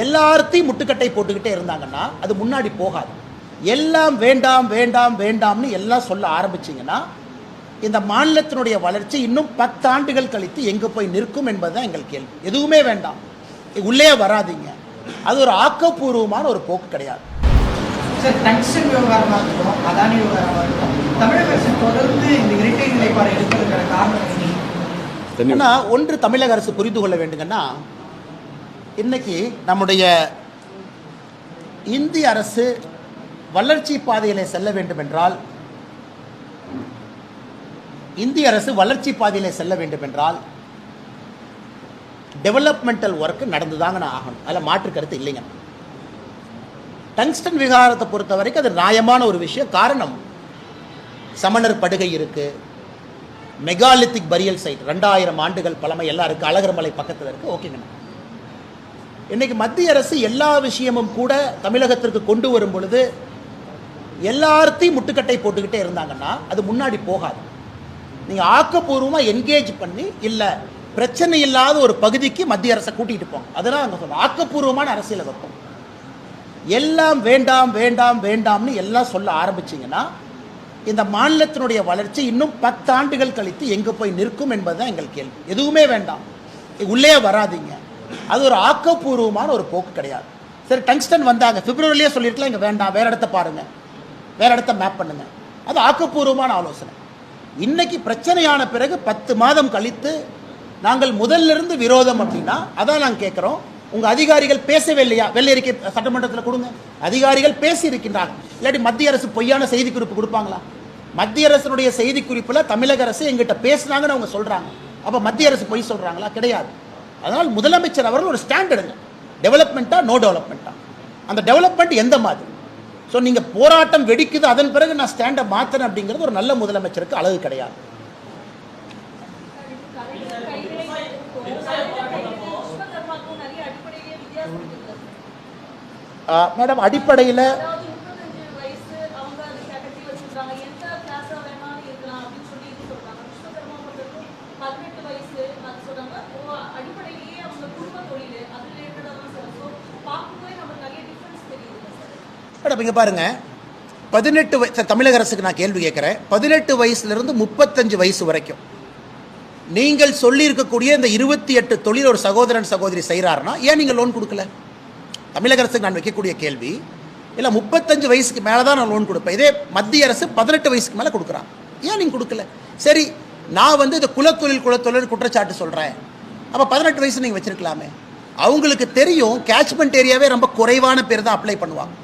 எல்லாத்தையும் முட்டுக்கட்டை போட்டுக்கிட்டே இருந்தாங்கன்னா அது முன்னாடி போகாது. எல்லாம் வேண்டாம் வேண்டாம் வேண்டாம்னு எல்லாம் சொல்ல ஆரம்பிச்சிங்கன்னா இந்த மாநிலத்தினுடைய வளர்ச்சி இன்னும் பத்தாண்டுகள் கழித்து எங்கே போய் நிற்கும் என்பதுதான் எங்கள் கேள்வி. எதுவுமே வேண்டாம். உள்ளே வராதீங்க. அது ஒரு ஆக்கப்பூர்வமான ஒரு போக்கு கிடையாது. சார் டங்ஸ்டன் விவகாரமாக இருக்கட்டும் அதானி விவகாரமாக இருக்கட்டும் தமிழக அரசு தொடர்ந்து இந்த இரட்டை நிலைப்பாடு எடுப்பதற்கான காரணம் என்ன? ஆனா ஒன்று தமிழக அரசு புரிந்து கொள்ள வேண்டுங்கன்னா இன்னைக்கு நம்முடைய இந்திய அரசு வளர்ச்சி பாதையில் செல்ல வேண்டும் என்றால் இந்திய அரசு வளர்ச்சி பாதையில் செல்ல வேண்டும் என்றால் டெவலப்மெண்டல் ஒர்க் நடந்துதாங்க நான் ஆகணும். அதில் மாற்று கருத்து இல்லைங்க. டங்ஸ்டன் விகாரத்தை பொறுத்த வரைக்கும் அது நியாயமான ஒரு விஷயம். காரணம் சமணர் படுகை இருக்கு. மெகாலித்திக் பரியல் சைட் ரெண்டாயிரம் ஆண்டுகள் பழமை எல்லாம் அழகர் அழகர்மலை பக்கத்தில் இருக்குது ஓகேங்க. இன்றைக்கி மத்திய அரசு எல்லா விஷயமும் கூட தமிழகத்திற்கு கொண்டு வரும் பொழுது எல்லாத்தையும் முட்டுக்கட்டை போட்டுக்கிட்டே இருந்தாங்கன்னா அது முன்னாடி போகாது. நீங்கள் ஆக்கப்பூர்வமாக என்கேஜ் பண்ணி இல்லை பிரச்சனை இல்லாத ஒரு பகுதிக்கு மத்திய அரசை கூட்டிகிட்டு போங்க. அதெல்லாம் அங்கே சொல்லுவோம் ஆக்கப்பூர்வமான அரசியலை வைப்போம் எல்லாம் வேண்டாம் வேண்டாம் வேண்டாம்னு எல்லாம் சொல்ல ஆரம்பிச்சிங்கன்னா இந்த மாநிலத்தினுடைய வளர்ச்சி இன்னும் பத்து ஆண்டுகள் கழித்து எங்கே போய் நிற்கும் என்பதுதான் எங்கள் கேள்வி. எதுவுமே வேண்டாம். உள்ளே வராதீங்க. அது ஒரு ஆக்கப்பூர்வமான ஒரு போக்கு கிடையாது. சரி டங்ஸ்டன் வந்தாங்க. பிப்ரவரிலேயே சொல்லியிருக்கலாம் இங்கே வேண்டாம். வேற இடத்த பாருங்க. வேற இடத்த மேப் பண்ணுங்க. அது ஆக்கப்பூர்வமான ஆலோசனை. இன்னைக்கு பிரச்சனையான பிறகு பத்து மாதம் கழித்து நாங்கள் முதல்லிருந்து விரோதம் அப்படின்னா அதான் நாங்கள் கேட்குறோம். உங்க அதிகாரிகள் பேசவே இல்லையா? வெள்ளை அறிக்கை சட்டமன்றத்தில் கொடுங்க. அதிகாரிகள் பேசி இருக்கின்றார்கள் இல்லாட்டி மத்திய அரசு பொய்யான செய்தி குறிப்பு கொடுப்பாங்களா? மத்திய அரசனுடைய செய்தி குறிப்பில் தமிழக அரசு எங்கிட்ட பேசினாங்கன்னு அவங்க சொல்றாங்க. அப்போ மத்திய அரசு பொய் சொல்றாங்களா? கிடையாது. அதனால் முதலமைச்சர் அவர்கள் ஒரு ஸ்டாண்ட் எடுங்க டெவலப்மெண்ட்டா நோ டெவலப்மெண்ட்டா அந்த டெவலப்மெண்ட் எந்த மாதிரி? ஸோ நீங்கள் போராட்டம் வெடிக்குது அதன் பிறகு நான் ஸ்டாண்டை மாற்றினேன் அப்படிங்கிறது ஒரு நல்ல முதலமைச்சருக்கு அழகு கிடையாது. மேடம் அடிப்படையில் அதாவது முப்பத்தஞ்சு வயசு அவங்க அது கேட்டகரி வச்சிருக்காங்க எந்த கிளாஸா வேணாலும் இருக்கலாம் அப்படின்னு சொல்லி இது சொல்றாங்க விஸ்வகர்மா பொறுத்தவரைக்கும் பதினெட்டு வயசு அது சொல்றாங்க ஓ, அடிப்படையிலேயே அவங்க குடும்ப தொழில் அது ரிலேட்டடாக தான் சார் ஸோ பார்க்கும்போது நமக்கு நிறைய டிஃப்ரென்ஸ் தெரியுது சார் இங்கே பாருங்க. பதினெட்டு வயசு தமிழக அரசுக்கு நான் கேள்வி கேட்குறேன். பதினெட்டு வயசுலேருந்து முப்பத்தஞ்சு வயசு வரைக்கும் நீங்கள் சொல்லியிருக்கக்கூடிய இந்த இருபத்தி எட்டு தொழில் ஒரு சகோதரன் சகோதரி செய்கிறாருன்னா ஏன் நீங்கள் லோன் கொடுக்கல? தமிழக அரசுக்கு நான் வைக்கக்கூடிய கேள்வி இல்லை முப்பத்தஞ்சு வயசுக்கு மேலே தான் நான் லோன் கொடுப்பேன். இதே மத்திய அரசு பதினெட்டு வயசுக்கு மேலே கொடுக்குறான். ஏன் நீங்கள் கொடுக்கல? சரி நான் வந்து இந்த குலத்தொழில் குலத்தொழில் குற்றச்சாட்டு சொல்கிறேன் அப்போ பதினெட்டு வயசு நீங்கள் வச்சிருக்கலாமே. அவங்களுக்கு தெரியும் கேட்ச்மெண்ட் ஏரியாவே ரொம்ப குறைவான பேர் தான் அப்ளை பண்ணுவாங்க.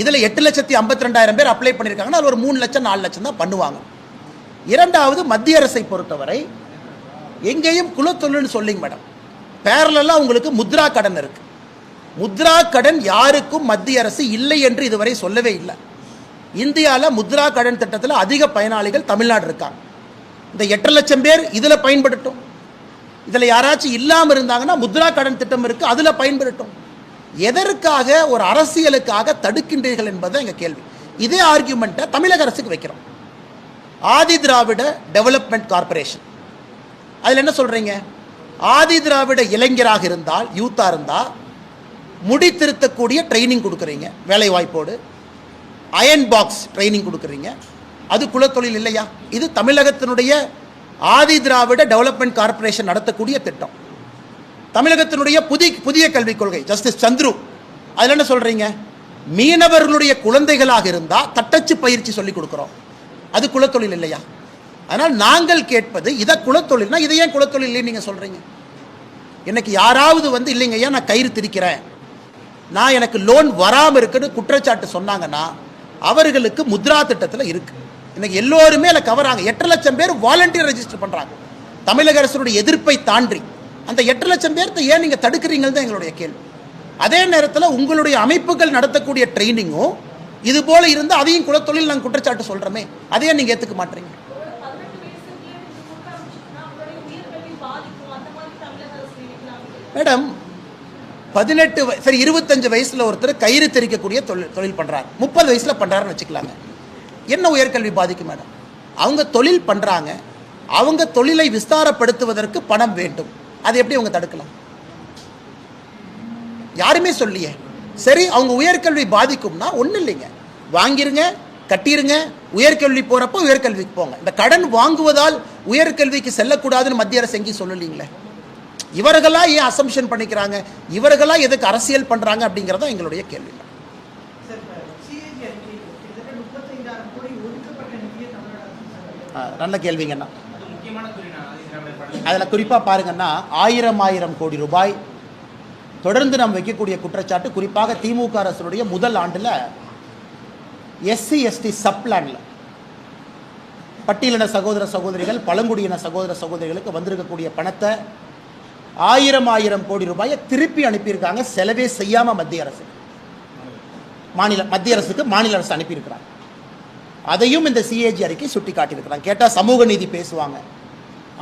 இதில் எட்டு லட்சத்தி ஐம்பத்தி ரெண்டாயிரம் பேர் அப்ளை பண்ணியிருக்காங்கன்னா அது ஒரு மூணு லட்சம் நாலு லட்சம் தான் பண்ணுவாங்க. இரண்டாவது மத்திய அரசை பொறுத்தவரை எங்கேயும் குலத்தொழில்னு சொல்லிங்க மேடம் பேரலெல்லாம் உங்களுக்கு முத்ரா கடன் இருக்கு. முத்ரா கடன் யாருக்கும் மத்திய அரசு இல்லை என்று இதுவரை சொல்லவே இல்லை. இந்தியாவில் முத்ரா கடன் திட்டத்தில் அதிக பயனாளிகள் தமிழ்நாடு இருக்காங்க. இந்த எட்டு லட்சம் பேர் இதில் பயன்படுத்தும் இதில் யாராச்சும் இல்லாமல் இருந்தாங்கன்னா முத்ரா கடன் திட்டம் இருக்குது அதில் பயன்படுத்தும் எதற்காக ஒரு அரசியலுக்காக தடுக்கின்றீர்கள் என்பது எங்கள் கேள்வி. இதே ஆர்கியூமெண்ட்டை தமிழக அரசுக்கு வைக்கிறோம். ஆதி திராவிட டெவலப்மெண்ட் கார்ப்பரேஷன் அதில் என்ன சொல்கிறீங்க ஆதி திராவிட இளைஞராக இருந்தால் யூத்தாக இருந்தால் முடி திருத்தக்கூடிய ட்ரைனிங் கொடுக்குறீங்க. வேலை வாய்ப்போடு அயன் பாக்ஸ் ட்ரைனிங் கொடுக்குறீங்க. அது குலத்தொழில் இல்லையா? இது தமிழகத்தினுடைய ஆதி திராவிட டெவலப்மெண்ட் கார்ப்பரேஷன் நடத்தக்கூடிய திட்டம். தமிழகத்தினுடைய புதிய புதிய கல்விக் கொள்கை ஜஸ்டிஸ் சந்துரு. அதில் என்ன சொல்கிறீங்க மீனவர்களுடைய குழந்தைகளாக இருந்தால் தட்டச்சு பயிற்சி சொல்லிக் கொடுக்குறோம். அது குலத்தொழில் இல்லையா? அதனால் நாங்கள் கேட்பது இதை குலத்தொழில்னா இதை ஏன் குலத்தொழில் இல்லைன்னு நீங்கள் சொல்கிறீங்க இன்னைக்கு யாராவது வந்து இல்லைங்க ஐயா நான் கயிறு திரிக்கிறேன். நான் எனக்கு லோன் வராமல் இருக்குன்னு குற்றச்சாட்டு சொன்னாங்கன்னா அவர்களுக்கு முத்ரா திட்டத்தில் இருக்குது இன்னைக்கு எல்லோருமே அதில் கவராங்க. எட்டு லட்சம் பேர் வாலண்டியர் ரெஜிஸ்டர் பண்ணுறாங்க தமிழக அரசுடைய எதிர்ப்பை தாண்டி. அந்த எட்டு லட்சம் பேர்த்த ஏன் நீங்கள் தடுக்கிறீங்கன்னு தான் எங்களுடைய கேள்வி. அதே நேரத்தில் உங்களுடைய அமைப்புகள் நடத்தக்கூடிய ட்ரைனிங்கும் இது போல இருந்து அதையும் குலத்தொழில் நாங்கள் குற்றச்சாட்டு சொல்கிறோமே அதையே நீங்கள் ஏற்றுக்க மாட்டீங்க. மேடம் பதினெட்டு சரி இருபத்தஞ்சு வயசில் ஒருத்தர் கயிறு தெரிக்கக்கூடிய தொழில் தொழில் பண்ணுறாரு முப்பது வயசில் பண்ணுறாருன்னு வச்சுக்கலாங்க. என்ன உயர்கல்வி பாதிக்கும் மேடம்? அவங்க தொழில் பண்ணுறாங்க அவங்க தொழிலை விஸ்தாரப்படுத்துவதற்கு பணம் வேண்டும். அதை எப்படி அவங்க தடுக்கலாம்? யாருமே சொல்லியே சரி அவங்க உயர்கல்வி பாதிக்கும்னா ஒன்றும் இல்லைங்க. வாங்கிருங்க கட்டிருங்க உயர்கல்வி போகிறப்போ உயர்கல்விக்கு போங்க. இந்த கடன் வாங்குவதால் உயர்கல்விக்கு செல்லக்கூடாதுன்னு மத்திய அரசு எங்கேயும் சொல்லலீங்களே. இவர்களா ஏன் அசம்ஷன் பண்ணிக்கிறாங்க? இவர்களா எதுக்கு அரசியல் பண்ணுறாங்க அப்படிங்கிறதா எங்களுடைய கேள்வி. நல்ல கேள்விங்கண்ணா. அதில் குறிப்பாக பாருங்கன்னா ஆயிரம் ஆயிரம் கோடி ரூபாய் தொடர்ந்து நாம் வைக்கக்கூடிய குற்றச்சாட்டு குறிப்பாக திமுக அரசுடைய முதல் ஆண்டில் எஸ்சி எஸ்டி சப்ளானில். பட்டியலின சகோதர சகோதரிகள் பழங்குடியின சகோதர சகோதரிகளுக்கு வந்திருக்கக்கூடிய பணத்தை ஆயிரம் ஆயிரம் கோடி ரூபாயை திருப்பி அனுப்பியிருக்காங்க. செலவே செய்யாமல் மத்திய அரசு. மாநில மத்திய அரசுக்கு மாநில அரசு அனுப்பியிருக்கிறாங்க. அதையும் இந்த சிஏஜி அறிக்கை சுட்டி காட்டியிருக்கிறாங்க கேட்டால் சமூக நீதி பேசுவாங்க.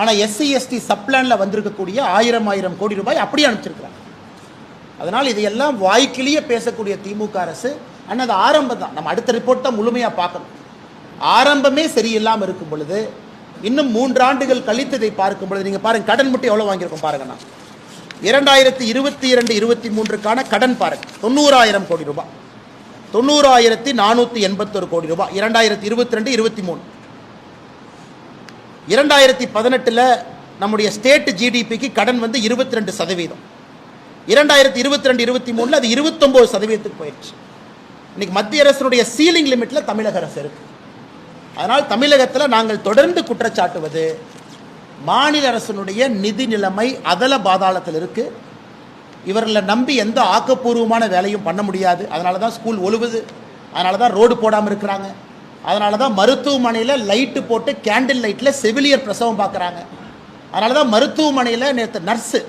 ஆனால் எஸ்சி எஸ்டி சப்ளானில் வந்திருக்கக்கூடிய ஆயிரம் ஆயிரம் கோடி ரூபாய் அப்படியே அனுப்பிச்சிருக்கிறாங்க. அதனால் இதையெல்லாம் வாய்க்கிலேயே பேசக்கூடிய திமுக அரசு ஆனால் அது ஆரம்பம் தான். நம்ம அடுத்த ரிப்போர்ட் தான் முழுமையாக பார்க்கணும். ஆரம்பமே சரியில்லாமல் இருக்கும் பொழுது இன்னும் மூன்றாண்டுகள் கழித்து இதை பார்க்கும் பொழுது நீங்கள் பாருங்கள் கடன் மட்டும் எவ்வளோ வாங்கியிருக்கோம் பாருங்கண்ணா இரண்டாயிரத்தி இருபத்தி இரண்டு இருபத்தி மூன்றுக்கான கடன் பாருங்கள் தொண்ணூறாயிரம் கோடி ரூபாய். தொண்ணூறாயிரத்தி நானூற்றி எண்பத்தொரு கோடி ரூபாய். இரண்டாயிரத்தி இருபத்தி ரெண்டு இருபத்தி மூணு. இரண்டாயிரத்தி பதினெட்டில் நம்முடைய ஸ்டேட் ஜிடிபிக்கு கடன் வந்து இருபத்தி ரெண்டு சதவீதம். இரண்டாயிரத்தி இருபத்தி ரெண்டு இருபத்தி மூணில் அது இருபத்தொம்போது சதவீதத்துக்கு போயிடுச்சு இன்னைக்கு மத்திய அரசினுடைய சீலிங் லிமிட்ல தமிழக அரசு இருக்கு. அதனால் தமிழகத்தில் நாங்கள் தொடர்ந்து குற்றச்சாட்டுவது மாநில அரசினுடைய நிதி நிலைமை அதல பாதாளத்தில் இருக்கு. இவர்களை நம்பி எந்த ஆக்கப்பூர்வமான வேலையும் பண்ண முடியாது. அதனால தான் ஸ்கூல் ஒழுவுது அதனால தான் ரோடு போடாமல் இருக்கிறாங்க. அதனால தான் மருத்துவமனையில் லைட்டு போட்டு கேண்டில் லைட்டில் செவிலியர் பிரசவம் பார்க்குறாங்க அதனால தான் மருத்துவமனையில் நேற்று நர்ஸு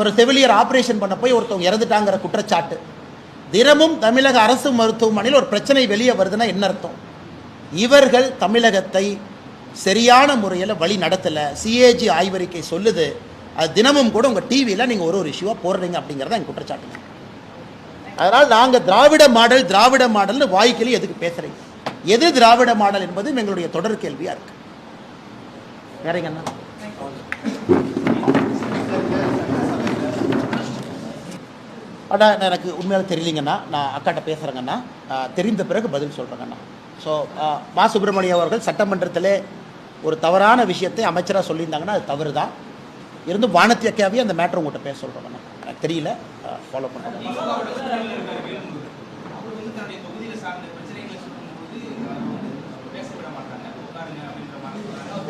ஒரு செவிலியர் ஆப்ரேஷன் பண்ண போய் ஒருத்தவங்க இறந்துட்டாங்கிற குற்றச்சாட்டு. தினமும் தமிழக அரசு மருத்துவமனையில் ஒரு பிரச்சனை வெளியே வருதுன்னா என்ன அர்த்தம்? இவர்கள் தமிழகத்தை சரியான முறையில் வழி நடத்தலை. சிஏஜி ஆய்வறிக்கை சொல்லுது. அது தினமும் கூட உங்கள் டிவியில் நீங்கள் ஒரு ஒரு இஷ்யூவாக போடுறீங்க அப்படிங்கிறத என் குற்றச்சாட்டுங்க. அதனால் நாங்கள் திராவிட மாடல் திராவிட மாடல்னு வாய்க்கிலே எதுக்கு பேசுகிறீங்க எது திராவிட மாடல் என்பதும் எங்களுடைய தொடர் கேள்வியாக இருக்கு. வேறங்க அண்ணா? எனக்கு உண்மையாக தெரியலிங்கண்ணா நான் அக்காட்ட பேசுகிறேங்கண்ணா தெரிந்த பிறகு பதில் சொல்கிறேங்கண்ணா ஸோ மா சுப்பிரமணியம் அவர்கள் சட்டமன்றத்திலே ஒரு தவறான விஷயத்தை அமைச்சராக சொல்லியிருந்தாங்கன்னா அது தவறு தான் இருந்து வானத்தி அக்காவே அந்த மேட்ரு உங்கள்கிட்ட பேச சொல்கிறேங்கண்ணா எனக்கு தெரியல. ஃபாலோ பண்ணுறேன்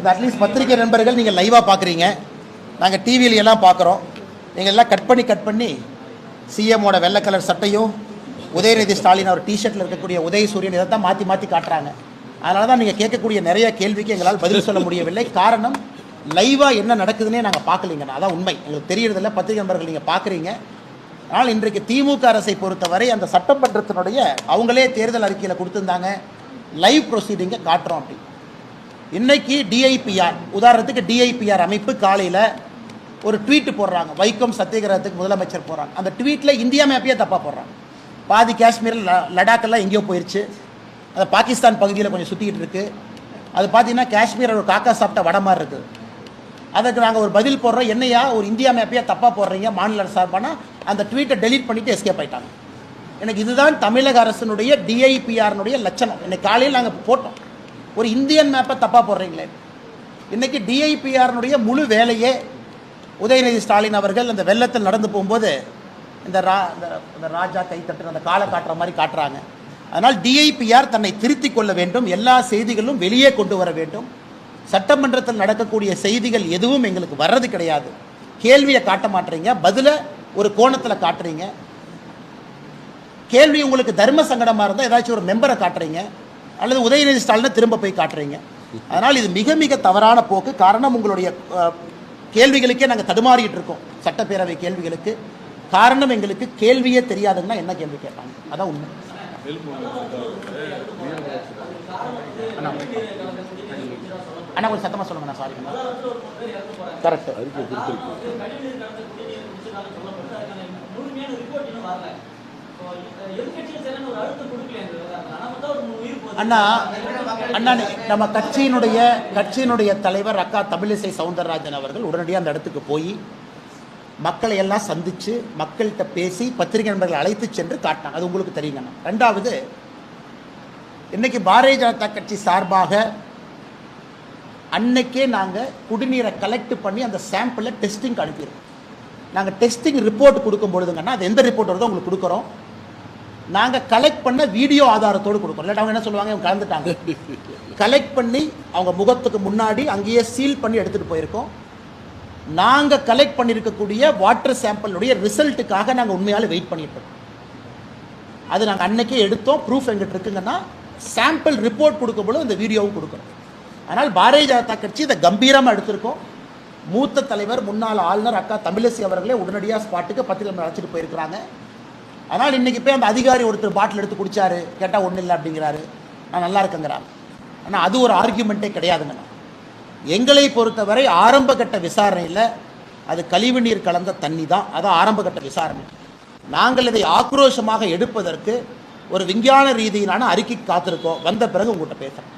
இது அட்லீஸ்ட் பத்திரிகை நண்பர்கள் நீங்கள் லைவாக பார்க்குறீங்க நாங்கள் டிவியில எல்லாம் பார்க்குறோம் நீங்கள் எல்லாம் கட் பண்ணி கட் பண்ணி சிஎம்மோட வெள்ளை கலர் சட்டையும் உதயநிதி ஸ்டாலின் அவர் டிஷர்ட்டில் இருக்கக்கூடிய உதய சூரியன் இதை தான் மாற்றி மாற்றி காட்டுறாங்க. அதனால தான் நீங்கள் கேட்கக்கூடிய நிறைய கேள்விக்கு எங்களால் பதில் சொல்ல முடியவில்லை. காரணம் லைவாக என்ன நடக்குதுன்னே நாங்கள் பார்க்கலீங்கண்ணா அதான் உண்மை. எங்களுக்கு தெரியறதில்ல. பத்திரிகை நண்பர்கள் நீங்கள் பார்க்குறீங்க ஆனால் இன்றைக்கு திமுக அரசை பொறுத்தவரை அந்த சட்டமன்றத்தினுடைய அவங்களே தேர்தல் அறிக்கையில் கொடுத்துருந்தாங்க. லைவ் ப்ரொசீடிங்கை காட்டுறோம் அப்படி. இன்னைக்கு டிஐபிஆர் உதாரணத்துக்கு டிஐபிஆர் அமைப்பு காலையில் ஒரு ட்வீட் போடுறாங்க. வைக்கம் சத்தியகிரகத்துக்கு முதலமைச்சர் போடுறாங்க அந்த ட்வீட்டில் இந்தியா மேப்பையே தப்பாக போடுறாங்க. பாதி காஷ்மீரில் ல- லடாக்கெல்லாம் எங்கேயோ போயிடுச்சு அது பாகிஸ்தான் பகுதியில் கொஞ்சம் சுற்றிக்கிட்டு இருக்குது அது பார்த்தீங்கன்னா காஷ்மீர் ஒரு காக்கா சாப்பிட்ட வட மாதிரி இருக்குது அதுக்கு நாங்கள் ஒரு பதில் போடுறோம். என்னையா ஒரு இந்தியா மேப்பையே தப்பாக போடுறீங்க மாநில அரசு சார்பானா அந்த ட்வீட்டை டெலீட் பண்ணிட்டு எஸ்கேப் ஆயிட்டாங்க. எனக்கு இதுதான் தமிழக அரசினுடைய டிஐபிஆர்னுடைய லட்சணம். இன்னைக்கு காலையில் நாங்கள் போட்டோம். ஒரு இந்தியன் மேப்பை தப்பாக போடுறீங்களே. இன்றைக்கி டிஐபிஆர்னுடைய முழு வேலையே உதயநிதி ஸ்டாலின் அவர்கள் அந்த வெள்ளத்தில் நடந்து போகும்போது இந்த ரா இந்த இந்த ராஜா கைத்தட்டு அந்த காலை காட்டுற மாதிரி காட்டுறாங்க. அதனால் டிஐபிஆர் தன்னை திருத்தி கொள்ள வேண்டும். எல்லா செய்திகளும் வெளியே கொண்டு வர வேண்டும். சட்டமன்றத்தில் நடக்கக்கூடிய செய்திகள் எதுவும் எங்களுக்கு வர்றது கிடையாது. கேள்வியை காட்ட மாட்டீங்க. பதிலை ஒரு கோணத்தில் காட்டுறீங்க. கேள்வி உங்களுக்கு தர்ம சங்கடமாக இருந்தால் ஏதாச்சும் ஒரு மெம்பரை காட்டுறீங்க. அல்லது உதயநிதி ஸ்டாலினை திரும்ப போய் காட்டுறீங்க. அதனால் இது மிக மிக தவறான போக்கு. காரணம் உங்களுடைய கேள்விகளுக்கே நாங்கள் தடுமாறிட்டு இருக்கோம். சட்டப்பேரவை கேள்விகளுக்கு. காரணம் எங்களுக்கு கேள்வியே தெரியாதுன்னா என்ன கேள்வி கேட்பாங்க? அதான் உண்மை. அண்ணா அண்ணா கொஞ்சம் சத்தமாக சொல்லுங்கண்ணா சாரிங்கண்ணா கரெக்ட் அண்ணா அண்ணா நீ- நம்ம கட்சியினுடைய கட்சியினுடைய தலைவர் அக்கா தமிழிசை சவுந்தரராஜன் அவர்கள் உடனடியாக அந்த இடத்துக்கு போய் மக்களை எல்லாம் சந்தித்து மக்கள்கிட்ட பேசி பத்திரிகை நண்பர்கள் அழைத்து சென்று காட்டினாங்க. அது உங்களுக்கு தெரியுங்கண்ணா ரெண்டாவது இன்னைக்கு பாரதிய ஜனதா கட்சி சார்பாக அன்னைக்கே நாங்கள் குடிநீரை கலெக்ட் பண்ணி அந்த சாம்பிளை டெஸ்டிங் அனுப்பிடுறோம் நாங்கள் டெஸ்டிங் ரிப்போர்ட் கொடுக்கும் பொழுதுங்கன்னா அது எந்த ரிப்போர்ட் வருதோ உங்களுக்கு கொடுக்குறோம். நாங்கள் கலெக்ட் பண்ண வீடியோ ஆதாரத்தோடு கொடுக்குறோம். இல்லாட்டி அவங்க என்ன சொல்லுவாங்க? இவங்க கலந்துட்டாங்க. கலெக்ட் பண்ணி அவங்க முகத்துக்கு முன்னாடி அங்கேயே சீல் பண்ணி எடுத்துகிட்டு போயிருக்கோம். நாங்கள் கலெக்ட் பண்ணியிருக்கக்கூடிய வாட்டர் சாம்பிளுடைய ரிசல்ட்டுக்காக நாங்கள் உண்மையாலே வெயிட் பண்ணிட்டு இருக்கோம் அது நாங்கள் அன்னைக்கே எடுத்தோம். ப்ரூஃப் எங்கிட்ட இருக்குங்கன்னா சாம்பிள் ரிப்போர்ட் கொடுக்கும்போது இந்த வீடியோவும் கொடுக்குறோம். அதனால் பாரதிய ஜனதா கட்சி இதை கம்பீரமாக எடுத்திருக்கோம். மூத்த தலைவர் முன்னாள் ஆளுநர் அக்கா தமிழிசை அவர்களே உடனடியாக ஸ்பாட்டுக்கு பத்திரிகை அழைச்சிட்டு போயிருக்கிறாங்க. அதனால் இன்றைக்கி போய் அந்த அதிகாரி ஒருத்தர் பாட்டில் எடுத்து குடிச்சாரு. கேட்டால் ஒன்றும் இல்லை அப்படிங்கிறாரு. நான் நல்லா இருக்கேங்கிறாங்க. ஆனால் அது ஒரு ஆர்கியூமெண்ட்டே கிடையாதுங்கண்ணா எங்களை பொறுத்தவரை ஆரம்ப கட்ட விசாரணையில் அது கழிவு நீர் கலந்த தண்ணி தான். அதான் ஆரம்ப கட்ட விசாரணை. நாங்கள் இதை ஆக்ரோஷமாக எடுப்பதற்கு ஒரு விஞ்ஞான ரீதியிலான அறிக்கை காத்திருக்கோம். வந்த பிறகு உங்கள்கிட்ட பேசுகிறேன்